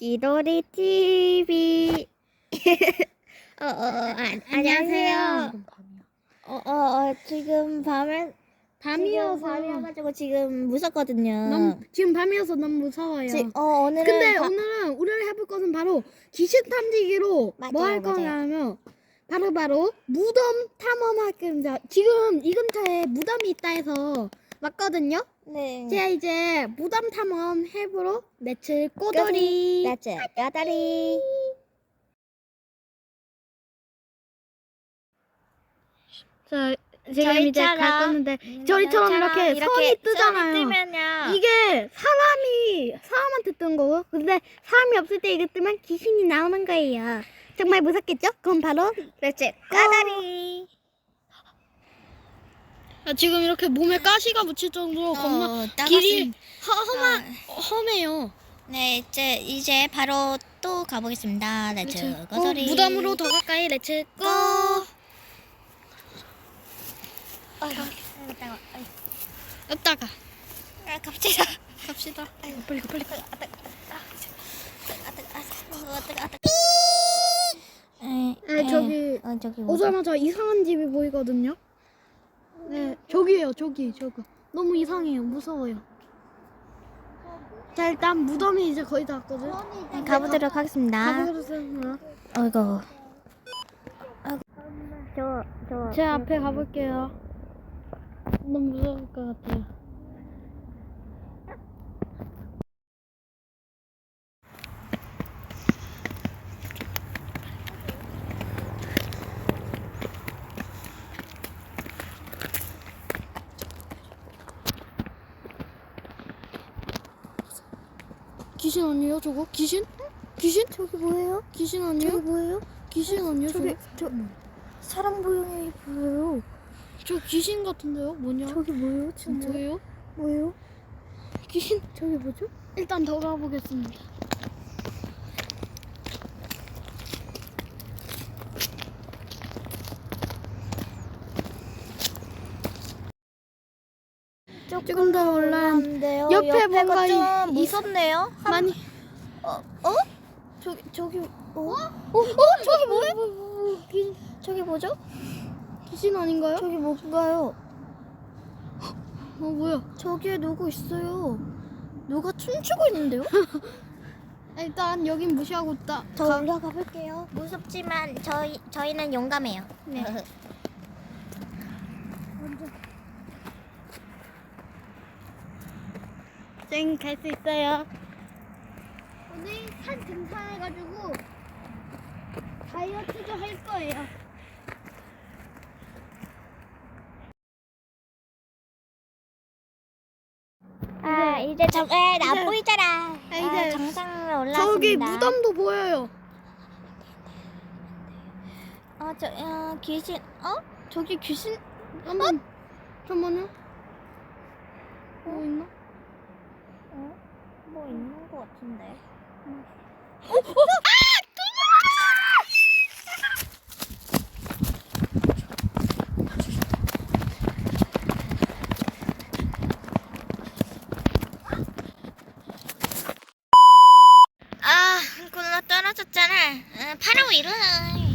기도리 TV. 어, 어, 어, 안, 안녕하세요. 어, 어, 어, 지금 밤에 밤이어서 밤이어가지고 지금 무섭거든요. 너무 지금 밤이어서 너무 무서워요. 지, 어, 오늘은 근데 바- 오늘은 우리가 해볼 것은 바로 귀신 탐지기로 맞아요, 뭐할 맞아요. 거냐면 바로 바로 무덤 탐험할 겁니다. 지금 이 근처에 무덤이 있다 해서 왔거든요. 네. 제가 이제 무덤 탐험 해보러 렛츠 꼬돌이 나츠 까다리. 자 지금 이제 갈 건데 저희처럼 이렇게 선이 뜨잖아요. 뜨면요. 이게 사람이 사람한테 뜬 거고 근데 사람이 없을 때 이게 뜨면 귀신이 나오는 거예요. 정말 무섭겠죠? 그럼 바로 나츠 까다리. 아, 지금 이렇게 몸에 가시가 묻힐 정도로 겁나 어, 길이 따갑습니다. 험하, 아, 험해요. 네, 이제 이제 바로 또 가보겠습니다. 어, 까다리. 무덤으로 더 가까이 렛츠 고! 아이고, 아이고, 따가워. 아이고. 여기다가 아, 갑시다. 갑시다. 빨리 가, 빨리 가. 아, 뜨거. 아. 아. 아. 에, 네, 에. 저기 어, 저기? 오자마자 이상한 집이 보이거든요. 네, 저기예요, 저기, 저거. 너무 이상해요, 무서워요. 자, 일단 무덤이 이제 거의 다 왔거든. 네, 가보도록 하겠습니다. 가보겠습니다. 어이구. 저, 저. 제 앞에 가볼게요. 너무 무서울 것 같아요. 귀신 아니에요, 저거? 귀신? 귀신? 저기 뭐예요? 귀신 아니에요? 저기 뭐예요? 귀신 아니에요, 저기, 저거? 저, 사람 모형이 보여요. 저 귀신 같은데요? 뭐냐? 저기 뭐예요, 진짜? 뭐예요? 뭐예요? 귀신? 저기 뭐죠? 일단 더 가보겠습니다. 조금 더 올라왔는데요. 올라왔는데요. 옆에 뭔가 좀 이- 무섭네요. 한- 많이 어? 어? 저기 저기 어? 어? 어? 저기 뭐예요? 귀, 저기 뭐죠? 귀신 아닌가요? 저기 뭔가요? 어 뭐야? 저기에 누구 있어요? 누가 춤추고 있는데요? 일단 여긴 무시하고 있다. 저 올라가 볼게요. 무섭지만 저희 저희는 용감해요. 네. 쌩 갈 수 있어요. 오늘 산 등산해가지고 다이어트도 할 거예요. 아 이제 저에 안 이제- 보이잖아. 아, 이제 정상에 올라왔습니다. 저기 무덤도 보여요. 어저 어, 귀신 어? 저기 귀신 한번 잠깐만요. 뭐 있나? 어? 뭐 있는 것 같은데. 아, 굶어 떨어졌잖아. 어, 바로 일어나.